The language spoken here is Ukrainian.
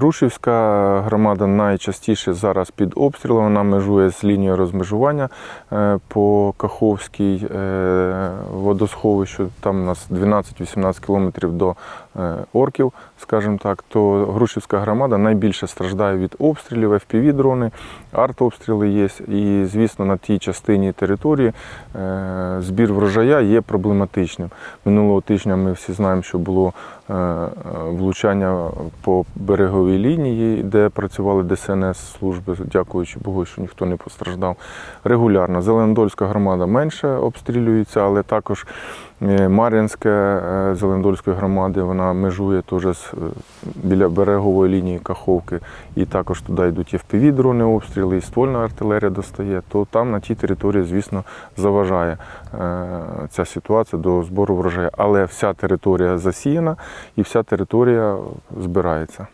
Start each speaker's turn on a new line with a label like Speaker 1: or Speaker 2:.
Speaker 1: Грушівська громада найчастіше зараз під обстрілом. Вона межує з лінією розмежування е, по Каховській е, водосховищу. Там у нас 12-18 кілометрів до орків, скажімо так. То Грушівська громада найбільше страждає від обстрілів, FPV-дрони, артобстріли є. І, звісно, на тій частині території е, збір врожая є проблематичним. Минулого тижня ми всі знаємо, що було е, е, влучання по береговій лінії, де працювали ДСНС служби, дякуючи Богу, що ніхто не постраждав. Регулярно. Зеленодольська громада менше обстрілюється, але також е, Мар'їнська е, громади, вона межує теж з, е, біля берегової лінії Каховки, і також туди йдуть fpv дрони обстріли, і ствольна артилерія достає, то там на тій території, звісно, заважає ця ситуація до збору врожаю. Але вся територія засіяна і вся територія збирається.